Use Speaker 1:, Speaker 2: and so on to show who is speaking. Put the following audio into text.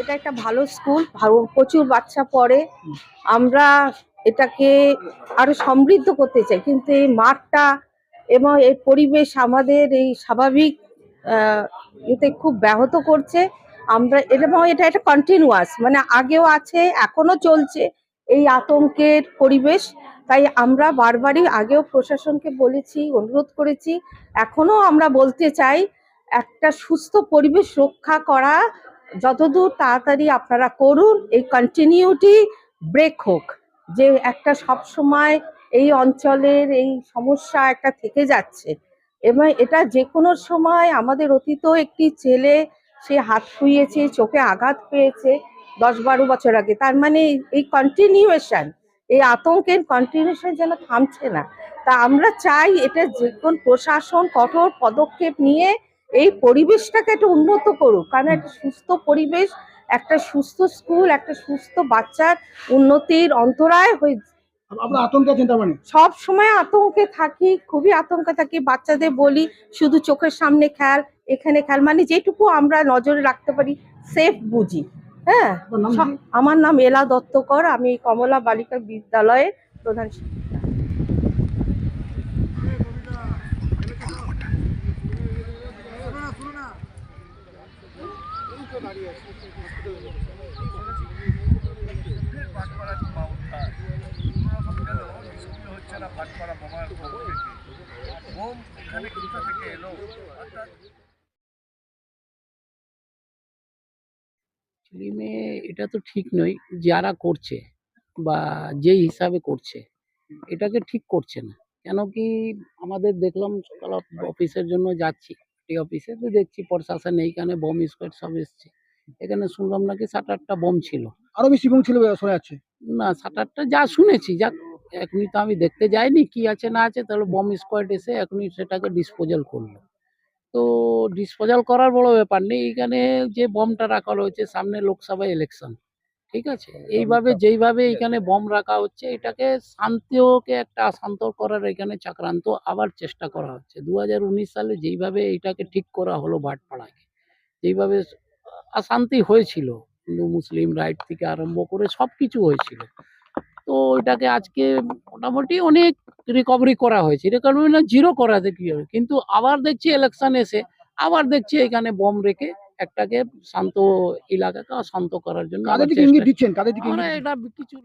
Speaker 1: এটা একটা ভালো স্কুল প্রচুর বাচ্চা পড়ে। আমরা এটাকে আরও সমৃদ্ধ করতে চাই, কিন্তু এই মাঠটা এবং এর পরিবেশ আমাদের এই স্বাভাবিক এতে খুব ব্যাহত করছে। আমরা এবং এটা একটা কন্টিনিউয়াস মানে আগেও আছে এখনও চলছে এই আতঙ্কের পরিবেশ। তাই আমরা বারবারই আগেও প্রশাসনকে বলেছি, অনুরোধ করেছি এখনও আমরা বলতে চাই, একটা সুস্থ পরিবেশ রক্ষা করা যতদূর তাড়াতাড়ি আপনারা করুন, এই কন্টিনিউটি ব্রেক হোক, যে একটা সব সময় এই অঞ্চলের এই সমস্যা একটা থেকে যাচ্ছে। এবং এটা যে কোনো সময় আমাদের অতীত একটি ছেলে, সে হাত ফুইয়েছে চোখে আঘাত পেয়েছে দশ বারো বছর আগে, তার মানে এই কন্টিনিউয়েশন এই আতঙ্কের কন্টিনিউশন যেন থামছে না। তা আমরা চাই এটা যে কোন প্রশাসন কঠোর পদক্ষেপ নিয়ে এই পরিবেশটাকে একটা উন্নত করুক। কারণ একটা সুস্থ পরিবেশ একটা সুস্থ স্কুল একটা সুস্থ বাচ্চার উন্নতির অন্তরায় হয়ে সব সময় আতঙ্কে থাকি খুবই আতঙ্কে থাকি। বাচ্চাদের বলি শুধু চোখের সামনে খেল এখানে খেল মানে যেটুকু আমরা নজরে রাখতে পারি সেফ বুঝি। হ্যাঁ? আমার নাম এলা দত্তকর আমি কমলা বালিকা বিদ্যালয়ের প্রধান শিক্ষিকা।
Speaker 2: ফিল্মে এটা তো ঠিক নয় যারা করছে বা যেই হিসাবে করছে এটাকে ঠিক করছে না। কেন কি আমাদের দেখলাম সকাল অফিসের জন্য যাচ্ছি এই অফিসে তো দেখছি প্রশাসন এইখানে বম স্কোয়াড সব এসছে। এখানে শুনলাম নাকি সাত আটটা বম ছিল।
Speaker 3: আরও বেশি গুম ছিল শোনা যাচ্ছে।
Speaker 2: না সাত আটটা যা শুনেছি যাক এখনই তো আমি দেখতে যাইনি কি আছে না আছে তাহলে বম স্কোয়াড এসে এখনই সেটাকে ডিসপোজাল করল। তো ডিসপোজাল করার বড় ব্যাপার নেই। এখানে যে বমটা রাখা রয়েছে সামনে লোকসভা ইলেকশন ঠিক আছে? এইভাবে যেইভাবে এখানে বম রাখা হচ্ছে এটাকে শান্তিওকে একটা অশান্ত করার এখানে চক্রান্ত আবার চেষ্টা করা হচ্ছে। দু হাজার উনিশ সালে যেইভাবে এটাকে ঠিক করা হলো ভাটপাড়াকে যেইভাবে অশান্তি হয়েছিল। হিন্দু মুসলিম রাইট থেকে আরম্ভ করে সব কিছু হয়েছিল। তো এটাকে আজকে মোটামুটি অনেক রিকভারি করা হয়েছে। রিকভারি না জিরো করাতে কি হবে? কিন্তু আবার দেখছি ইলেকশন এসে আবার দেখছি এখানে বম রেখে একটাকে শান্ত এলাকাকে শান্ত করার জন্য
Speaker 3: দিচ্ছেন?
Speaker 2: এটা কিছু